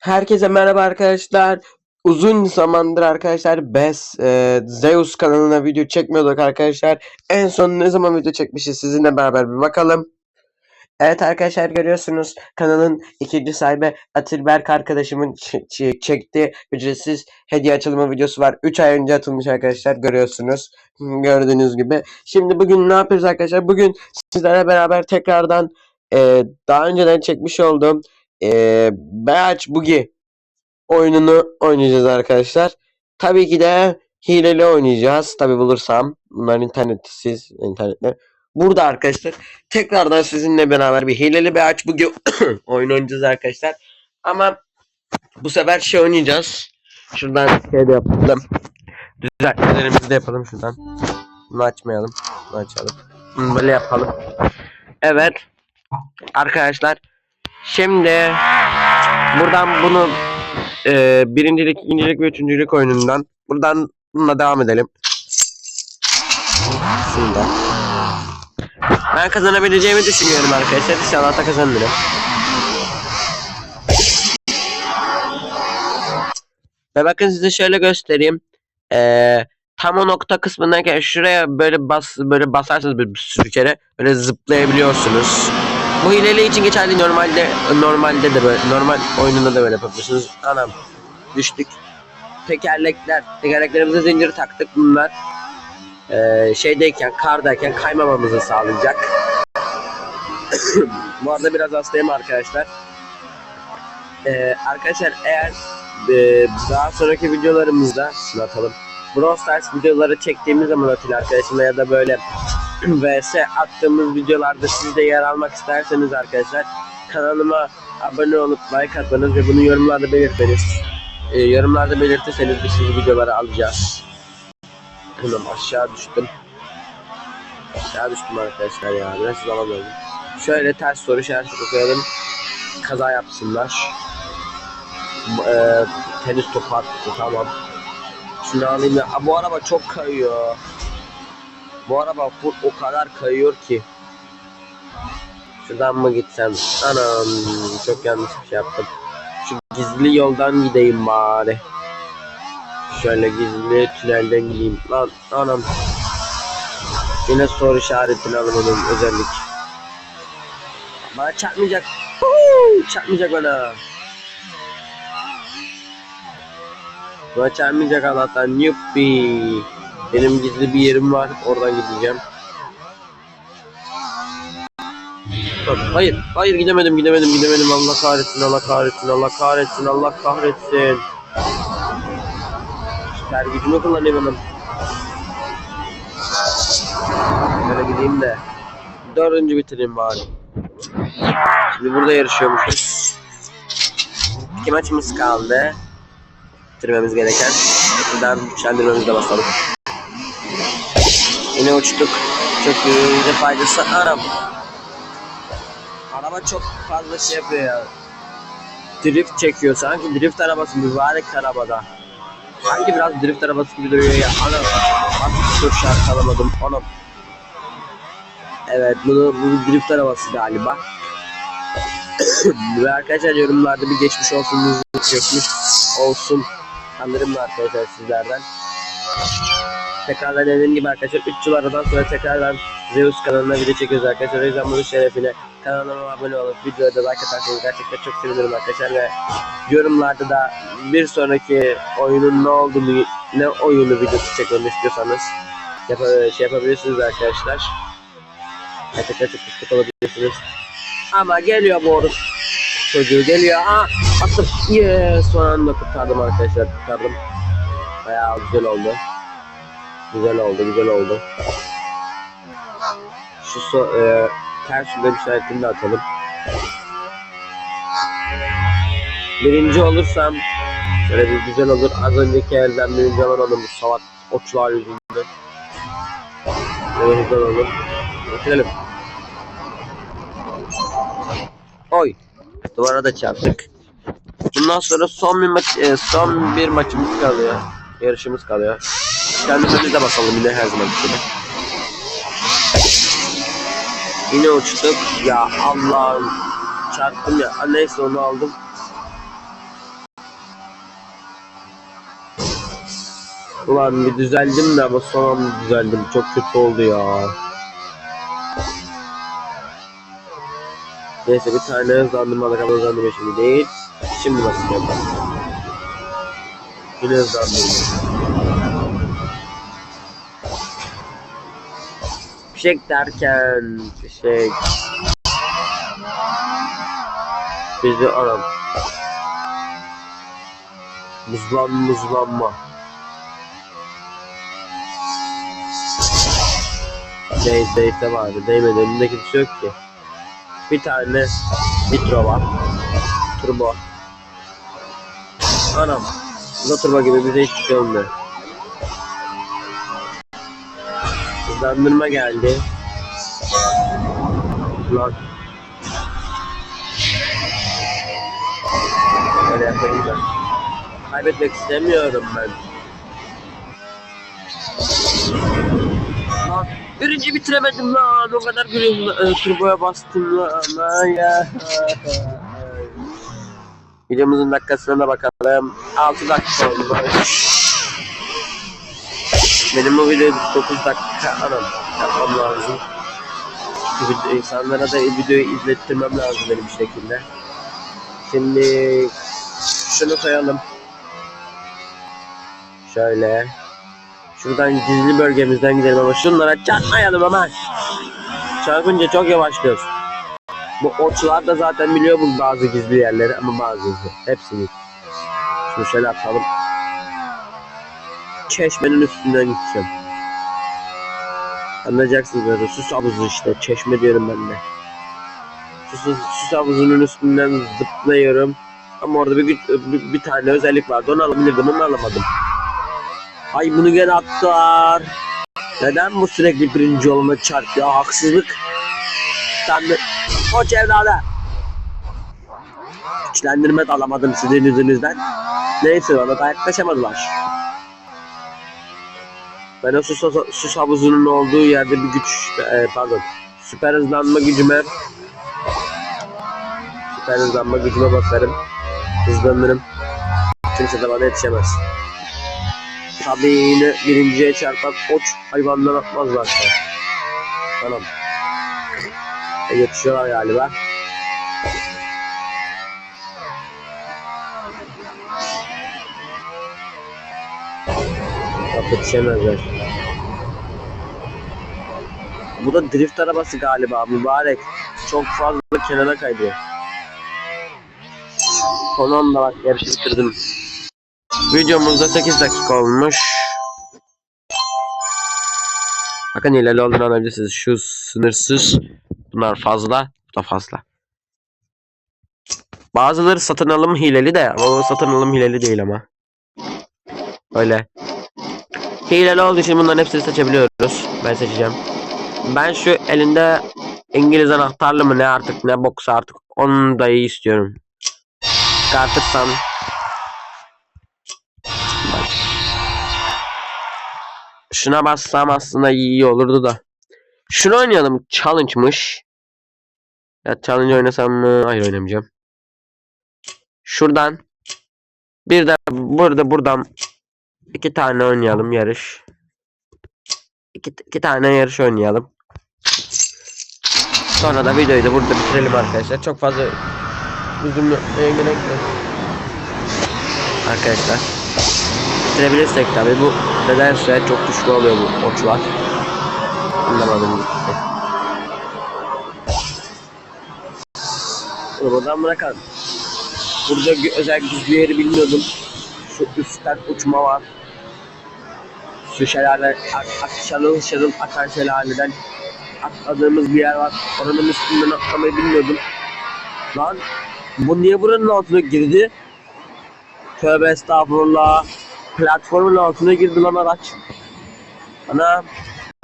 Herkese merhaba arkadaşlar. Uzun zamandır arkadaşlar Bes e, Zeus kanalına video çekmiyorduk arkadaşlar. En son ne zaman video çekmişiz sizinle beraber bir bakalım. Evet arkadaşlar görüyorsunuz kanalın ikinci sahibi Atilberk arkadaşımın ç- ç- çektiği ücretsiz hediye açılımı videosu var. 3 ay önce atılmış arkadaşlar görüyorsunuz. Gördüğünüz gibi. Şimdi bugün ne yapıyoruz arkadaşlar? Bugün sizlerle beraber tekrardan e, daha önceden çekmiş olduğum e, Beach Boogie oyununu oynayacağız arkadaşlar. Tabii ki de hileli oynayacağız. Tabii bulursam. Bunlar internetsiz internetler. Burada arkadaşlar tekrardan sizinle beraber bir hileli bir aç bugün oyun oynayacağız arkadaşlar. Ama bu sefer şey oynayacağız. Şuradan şey de yapalım. Düzeltmelerimizi de yapalım şuradan. Bunu açmayalım. Bunu açalım. Bunu böyle yapalım. Evet. Arkadaşlar. Şimdi buradan bunu e, birincilik, ikincilik ve üçüncülük oyunundan buradan bununla devam edelim. Şundan. Ben kazanabileceğimi düşünüyorum arkadaşlar. İnşallah da kazanırım. Ve bakın size şöyle göstereyim. Ee, tam o nokta kısmındayken şuraya böyle bas böyle basarsanız bir sürü kere böyle zıplayabiliyorsunuz. Bu hileli için geçerli normalde normalde de böyle normal oyununda da böyle yapabilirsiniz. Anam düştük. Tekerlekler, tekerleklerimize zincir taktık bunlar. Ee, şeydeyken, kardayken kaymamamızı sağlayacak. Bu arada biraz hastayım arkadaşlar. Ee, arkadaşlar eğer e, daha sonraki videolarımızda şunu atalım. Brawl Stars videoları çektiğimiz zaman Atilla arkadaşımla ya da böyle vs attığımız videolarda siz de yer almak isterseniz arkadaşlar kanalıma abone olup like atmanız ve bunu yorumlarda belirtmeniz. Ee, yorumlarda belirtirseniz biz sizi videolara alacağız. Hemen aşağı düştüm. Aşağı düştüm arkadaşlar ya. Biraz zaman oldu. Şöyle ters soru işareti koyalım. Kaza yapsınlar. E, tenis topu attı tamam. Şunu alayım ya. Bu araba çok kayıyor. Bu araba full o kadar kayıyor ki. Şuradan mı gitsem? Anam çok yanlış bir şey yaptım. Şu gizli yoldan gideyim bari. Şöyle gizli tünelden gideyim. Lan anam. Yine soru işaretini alamadım özellik. Bana çarpmayacak. Huu, çarpmayacak bana. Bana çarpmayacak Allah'tan. Yuppi. Benim gizli bir yerim var. Oradan gideceğim. Hayır, hayır gidemedim, gidemedim, gidemedim. Allah kahretsin, Allah kahretsin, Allah kahretsin, Allah kahretsin. Süper gücümü kullanayım hemen. Böyle gideyim de. Dördüncü bitireyim bari. Şimdi burada yarışıyormuşuz. İki maçımız kaldı. Bitirmemiz gereken. Buradan güçlendirmemize basalım. Yine uçtuk. Çok iyice faydası aram. Araba çok fazla şey yapıyor ya. Drift çekiyor sanki drift arabası mübarek arabada. Sanki biraz drift arabası gibi duruyor ya. Anam. Bak dur şarkı alamadım. Anam. Evet bunu bu drift arabası galiba. Ve arkadaşlar yorumlarda bir geçmiş olsun geçmiş olsun sanırım da arkadaşlar sizlerden. Tekrardan dediğim gibi arkadaşlar 3 yıl aradan sonra tekrardan Zeus kanalına video çekiyoruz arkadaşlar. O yüzden bunun şerefine kanalıma abone olup videoya da like atarsanız gerçekten çok sevinirim arkadaşlar ve yorumlarda da bir sonraki oyunun ne olduğunu ne oyunu videosu çekmemi istiyorsanız yap şey yapabilirsiniz arkadaşlar. Gerçekten çok destek olabilirsiniz. Ama geliyor bu orus çocuğu geliyor. Aa attım. Yes son anda kurtardım arkadaşlar kurtardım. Bayağı güzel oldu. Güzel oldu, güzel oldu. Şu so e, ters şurada işaretini de atalım. Birinci olursam şöyle bir güzel olur. Az önceki elden birinci olamadım bu salak oçlar yüzünden. Böyle güzel olur. Bitirelim. Oy. Duvara da çarptık. Bundan sonra son bir maç, e, son bir maçımız kalıyor. Yarışımız kalıyor güçlendirmemize bakalım yine her zaman gibi. Şey. Yine uçtuk. Ya Allah'ım. Çarptım ya. Neyse onu aldım. Ulan bir düzeldim de ama son an düzeldim. Çok kötü oldu ya. Neyse bir tane hızlandırma da kadar hızlandırma şimdi değil. Şimdi basacağım ben. Yine hızlandırma. Fişek derken fişek. Bizi aram. Buzlan buzlanma. Değ, değse vardı. Değmedi. Önünde kimse yok ki. Bir tane nitro var. Turbo. Anam. Bu turbo gibi bize hiçbir şey olmuyor. Hızlandırma geldi. Lan. Böyle yapayım da. Kaybetmek istemiyorum ben. Lan birinci bitiremedim lan. O kadar gülüyorum. E, turboya bastım lan. Ay ya. Videomuzun dakikasına da bakalım. 6 dakika oldu. Benim bu videoyu 9 dakika anam yapmam lazım. Çünkü insanlara da videoyu izlettirmem lazım benim bir şekilde. Şimdi şunu koyalım. Şöyle. Şuradan gizli bölgemizden gidelim ama şunlara çarpmayalım hemen. Çarpınca çok yavaşlıyoruz. Bu otçular da zaten biliyor bu bazı gizli yerleri ama bazı gizli. Hepsini. Şunu şöyle atalım. Çeşmenin üstünden gideceğim. Anlayacaksınız böyle süs havuzu işte. Çeşme diyorum ben de. Süs, süs havuzunun üstünden zıplıyorum. Ama orada bir, bir, bir tane özellik vardı. Onu alabilirdim. Onu alamadım. Ay bunu gene attılar. Neden bu sürekli birinci olma çarpıyor? Haksızlık. Sen de... Koç evladı. Güçlendirme de alamadım sizin yüzünüzden. Neyse ona da yaklaşamadılar. Ben o sus, sus havuzunun olduğu yerde bir güç, e, pardon, süper hızlanma gücüme, süper hızlanma gücüme basarım, hızlanırım. Kimse de bana yetişemez. Tabii yine birinciye çarpan koç hayvandan atmazlar. Tamam. E, yetişiyorlar galiba. Yok yetişemezler. Bu da drift arabası galiba mübarek. Çok fazla kenara kaydıyor. Son anda bak yarışı bitirdim. Videomuzda 8 dakika olmuş. Bakın hileli olduğunu anlayabilirsiniz. Şu sınırsız. Bunlar fazla. Bu da fazla. Bazıları satın alım hileli de o satın alım hileli değil ama. Öyle. Hileli olduğu için bunların hepsini seçebiliyoruz. Ben seçeceğim. Ben şu elinde İngiliz anahtarlı mı ne artık ne boksa artık onu da iyi istiyorum. Çıkartırsam Şuna bassam aslında iyi olurdu da. Şunu oynayalım. Challenge'mış. Ya challenge oynasam mı? Hayır oynamayacağım. Şuradan bir de burada buradan iki tane oynayalım yarış. İki, iki tane yarış oynayalım. Sonra da videoyu da burada bitirelim arkadaşlar. Çok fazla uzun gerek. Arkadaşlar. Bitirebilirsek tabi bu nedense çok güçlü oluyor bu okçular. Anlamadım gitti. Bunu buradan bırakalım. Burada özel gizli yeri bilmiyordum. Şu üstten uçma var. Şu şelale, ak, ak, şanıl akan şelaleden atladığımız bir yer var. Oranın üstünden atlamayı bilmiyordum. Lan bu niye buranın altına girdi? Tövbe estağfurullah. Platformun altına girdi lan araç. Ana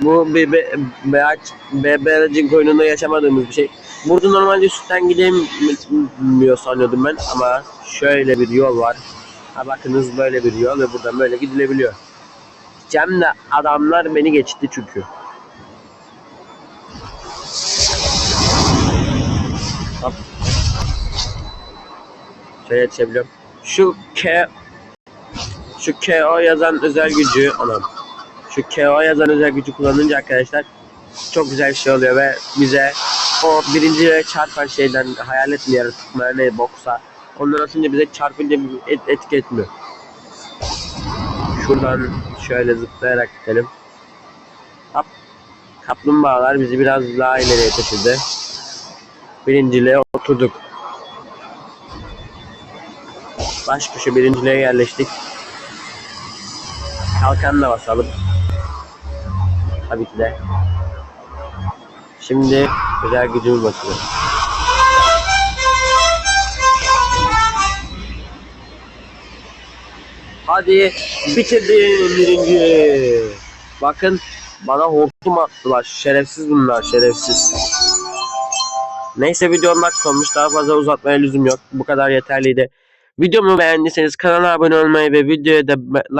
bu be, beyaç BB aracın koynunda yaşamadığımız bir şey. Burada normalde üstten gidemiyor sanıyordum ben ama şöyle bir yol var. Ha bakınız böyle bir yol ve buradan böyle gidilebiliyor. Cem de adamlar beni geçti çünkü. Hop. Şöyle yetişebiliyorum. Şu K şu KO yazan özel gücü anam. Şu KO yazan özel gücü kullanınca arkadaşlar çok güzel bir şey oluyor ve bize o birinci çarpan şeyden hayalet mi yaratık mı ne boksa ondan atınca bize çarpınca et, etki etmiyor. Şuradan şöyle zıplayarak gidelim. Hop. Kaplumbağalar bizi biraz daha ileriye taşıdı. Birinciliğe oturduk. Baş köşe birinciliğe yerleştik. Kalkan basalım. Tabii ki de. Şimdi özel gücümü basıyorum. Hadi bitirdim birinci. Bakın bana hortum attılar. Şerefsiz bunlar şerefsiz. Neyse video 10 dakika olmuş. Daha fazla uzatmaya lüzum yok. Bu kadar yeterliydi. Videomu beğendiyseniz kanala abone olmayı ve videoya da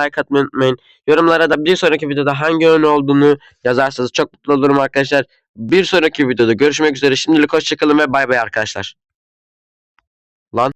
like atmayı unutmayın. Yorumlara da bir sonraki videoda hangi oyun olduğunu yazarsanız çok mutlu olurum arkadaşlar. Bir sonraki videoda görüşmek üzere. Şimdilik hoşçakalın ve bay bay arkadaşlar. Lan.